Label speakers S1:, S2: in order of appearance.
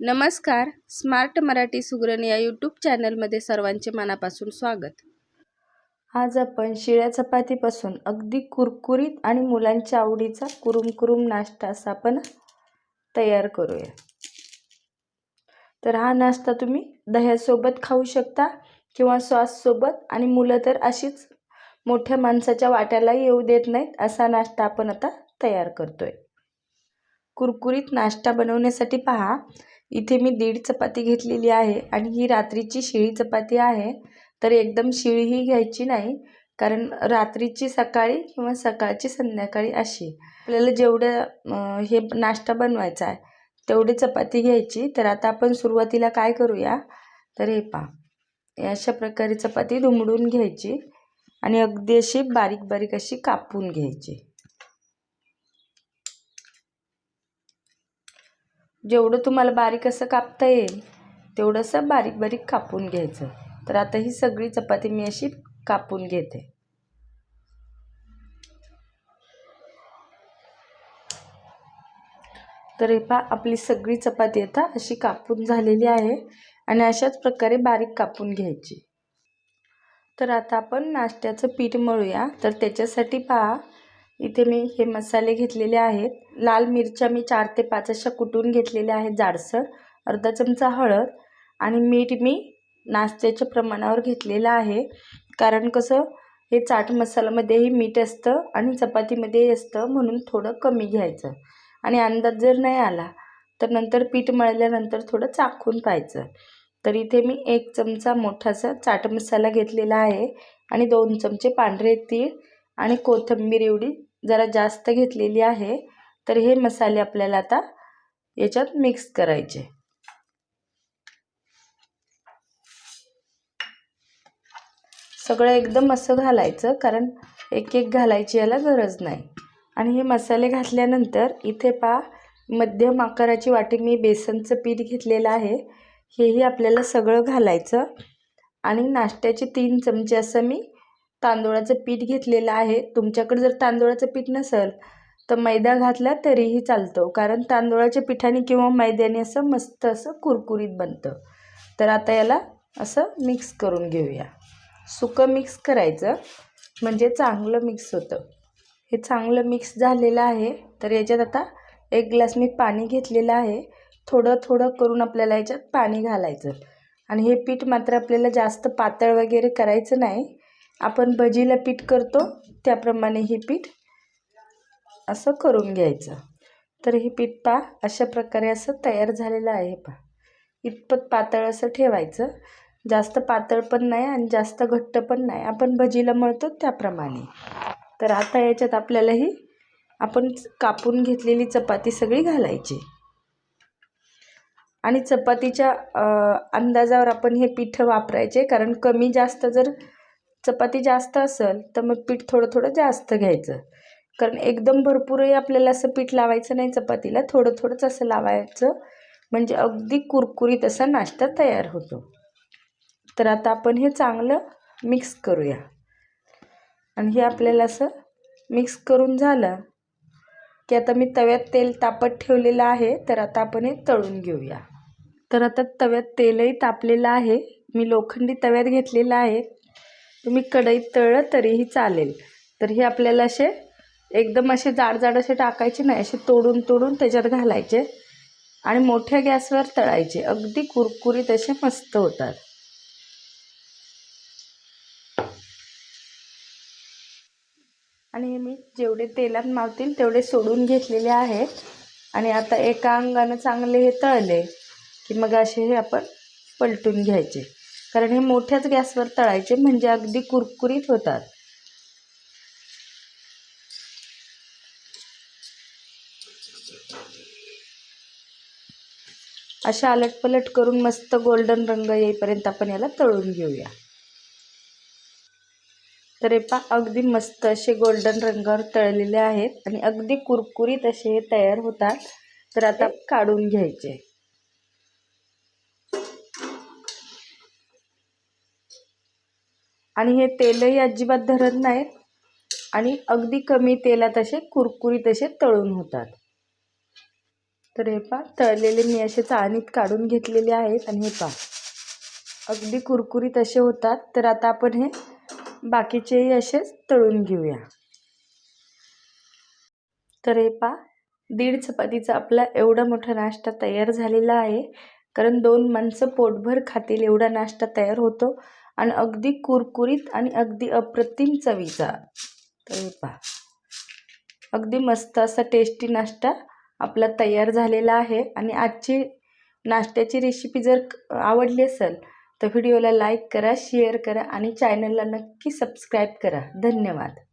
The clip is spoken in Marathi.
S1: नमस्कार स्मार्ट मराठी सुगरण या यूट्यूब चॅनलमध्ये सर्वांचे मनापासून स्वागत.
S2: आज आपण शिळ्या चपातीपासून अगदी कुरकुरीत आणि मुलांच्या आवडीचा कुरुम कुरुम नाश्ता असा आपण तयार करूया. तर हा नाश्ता तुम्ही दह्यासोबत खाऊ शकता किंवा सॉससोबत आणि मुलं तर अशीच मोठ्या माणसाच्या वाट्याला येऊ देत नाहीत असा नाश्ता आपण आता तयार करतोय. कुरकुरीत नाश्ता बनवण्यासाठी पहा इथे मी दीड चपाती घेतलेली आहे आणि ही रात्रीची शिळी चपाती आहे. तर एकदम शिळीही घ्यायची नाही कारण रात्रीची सकाळी किंवा सकाळची संध्याकाळी अशी. आपल्याला जेवढं हे नाश्ता बनवायचा आहे तेवढी चपाती घ्यायची. तर आता आपण सुरुवातीला काय करूया? तर हे पहा अशा प्रकारे चपाती दुमडून घ्यायची आणि अगदी अशी बारीक बारीक अशी कापून घ्यायची. जेवढं तुम्हाला बारीक असं कापता येईल तेवढंसं बारीक बारीक कापून घ्यायचं. तर आता ही सगळी चपाती मी अशी कापून घेते. तर हे पहा आपली सगळी चपाती आता अशी कापून झालेली आहे आणि अशाच प्रकारे बारीक कापून घ्यायची. तर आता आपण नाश्त्याचं पीठ मळूया. तर त्याच्यासाठी पहा इथे मी हे मसाले घेतलेले आहेत. लाल मिरच्या मी चार ते पाच अशा कुटून घेतलेल्या आहेत जाडसर अर्धा चमचा हळद आणि मीठ मी नाश्त्याच्या प्रमाणावर घेतलेलं आहे. कारण कसं हे चाट मसाल्यामध्येही मीठ असतं आणि चपातीमध्येही असतं म्हणून थोडं कमी घ्यायचं. आणि अंदाज जर नाही आला तर नंतर पीठ मळल्यानंतर थोडं चाखून पाहायचं. तर इथे मी एक चमचा मोठासा चाट मसाला घेतलेला आहे आणि दोन चमचे पांढरे तीळ आणि कोथिंबीर एवढी जरा जास्त घेतलेली आहे तर हे मसाले आपल्याला आता याच्यात मिक्स करायचे. सगळं एकदम असं घालायचं कारण एक एक घालायची याला गरज नाही. आणि हे मसाले घातल्यानंतर इथे पा मध्यम आकाराची वाटी मी बेसनचं पीठ घेतलेलं आहे. हेही आपल्याला सगळं घालायचं. आणि नाश्त्याचे तीन चमचे असं मी तांदूळाचं पीठ घेतलेलं आहे. तुमच्याकडे जर तांदूळाचं पीठ नसेल तर मैदा घातला तरीही चालतो. कारण तांदूळाच्या पिठाने किंवा मैद्याने असं मस्त असं कुरकुरीत बनतं. तर आता याला असं मिक्स करून घेऊया. सुकं मिक्स करायचं. म्हणजे चांगलं मिक्स होतं. हे चांगलं मिक्स झालेलं आहे. तर याच्यात आता एक ग्लास मी पाणी घेतलेलं आहे. थोडं थोडं करून आपल्याला याच्यात पाणी घालायचं. आणि हे पीठ मात्र आपल्याला जास्त पातळ वगैरे करायचं नाही. आपण भजीला पीठ करतो त्याप्रमाणे हे पीठ असं करून घ्यायचं. तर हे पीठ पा अशा प्रकारे असं तयार झालेलं आहे पा इतपत पातळ असं ठेवायचं. जास्त पातळ पण नाही आणि जास्त घट्ट पण नाही. आपण भजीला मळतो त्याप्रमाणे. तर आता याच्यात आपल्याला ही आपण कापून घेतलेली चपाती सगळी घालायची. आणि चपातीच्या अंदाजावर आपण हे पीठ वापरायचे कारण कमी जास्त जर चपाती जास्त असेल तर मग पीठ थोडं थोडं जास्त घ्यायचं. कारण एकदम भरपूरही आपल्याला असं पीठ लावायचं नाही चपातीला थोडं थोडंच असं लावायचं. म्हणजे अगदी कुरकुरीत असा नाश्ता तयार होतो. तर आता आपण हे चांगलं मिक्स करूया. आणि हे आपल्याला असं मिक्स करून झालं की आता मी तव्यात तेल तापत ठेवलेलं आहे तर आता आपण हे तळून घेऊया. तर आता तव्यात तेलही तापलेलं आहे. मी लोखंडी तव्यात घेतलेलं आहे. तुम्ही कढईत तळलं तरीही चालेल. तर हे आपल्याला असे एकदम असे जाड जाड असे टाकायचे नाही असे तोडून तोडून त्याच्यात घालायचे आणि मोठ्या गॅसवर तळायचे. अगदी कुरकुरीत असे मस्त होतात. आणि हे मी जेवढे तेलात मावतील तेवढे सोडून घेतलेले आहेत आणि आता एका अंगानं चांगले हे तळले की मग असे हे आपण पलटून घ्यायचे. कारण हे मोठ्याच गॅसवर तळायचे म्हणजे अगदी कुरकुरीत होतात. अशा अलटपलट करून मस्त गोल्डन रंग येईपर्यंत आपण याला तळून घेऊया. तर हे पा अगदी मस्त असे गोल्डन रंगावर तळलेले आहेत आणि अगदी कुरकुरीत असे हे तयार होतात. तर आता काढून घ्यायचे. आणि हे तेलही अजिबात धरत नाहीत. आणि अगदी कमी तेलात असे कुरकुरीत असे तळून होतात. तर हे पा तळलेले मी असे चाळणीत काढून घेतलेले आहेत आणि हे पा अगदी कुरकुरीत असे होतात. तर आता आपण हे बाकीचेही असेच तळून घेऊया. तर हे पा दीड चपातीचा आपला एवढा मोठा नाश्ता तयार झालेला आहे. कारण दोन माणसं पोटभर खातील एवढा नाश्ता तयार होतो. आणि अगदी कुरकुरीत आणि अगदी अप्रतिम चवीचा. तर पहा. अगदी मस्त असा टेस्टी नाश्ता आपला तयार झालेला आहे. आणि आजची नाश्त्याची रेसिपी जर आवडली असेल तर व्हिडिओला लाईक करा शेअर करा आणि चॅनलला नक्की सबस्क्राईब करा. धन्यवाद.